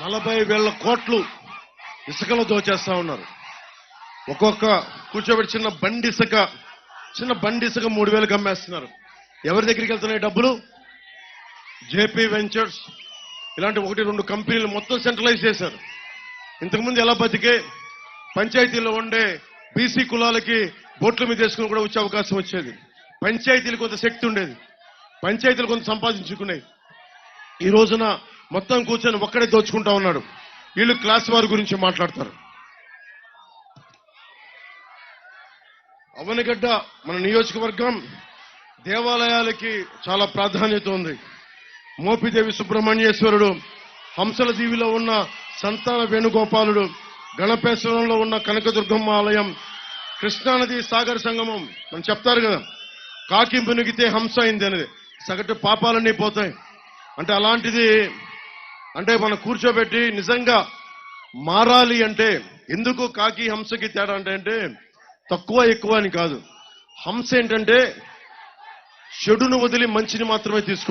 నలభై వేల కోట్లు ఇసుకలో దోచేస్తా ఉన్నారు. ఒక్కొక్క కూర్చోబెట్టి చిన్న బండి ఇసుక చిన్న బండి ఇసుక మూడు వేలకు అమ్మేస్తున్నారు ఎవరి దగ్గరికి వెళ్తున్నాయి డబ్బులు? JP ventures. ఇలాంటి ఒకటి రెండు కంపెనీలు మొత్తం సెంట్రలైజ్ చేశారు. ఇంతకుముందు ఎలా బతికే పంచాయతీలో ఉండే బీసీ కులాలకి బోట్ల మీద వేసుకుని కూడా వచ్చే అవకాశం వచ్చేది. పంచాయతీలు కొంత శక్తి ఉండేది. పంచాయతీలు కొంత సంపాదించుకున్నాయి ఈ రోజున మొత్తం కూర్చొని ఒక్కడే దోచుకుంటా ఉన్నాడు. వీళ్ళు క్లాస్ వారి గురించి మాట్లాడతారు. అవనగడ్డ మన నియోజకవర్గం దేవాలయాలకి చాలా ప్రాధాన్యత ఉంది. మోపిదేవి సుబ్రహ్మణ్యేశ్వరుడు హంసల దీవిలో ఉన్న సంతాన వేణుగోపాలుడు గణపేశ్వరంలో ఉన్న కనకదుర్గమ్మ ఆలయం కృష్ణానది సాగర సంగమం మనం చెప్తారు కదా కాకి మునిగితే హంస అయింది అనేది. సగటు పాపాలన్నీ పోతాయి. అంటే అలాంటిది అంటే మనం కూర్చోబెట్టి నిజంగా మారాలి అంటే ఎందుకు కాకి హంసకి తేడా అంటే అంటే తక్కువ ఎక్కువ అని కాదు. హంస ఏంటంటే చెడును వదిలి మంచిని మాత్రమే తీసుకుంటుంది.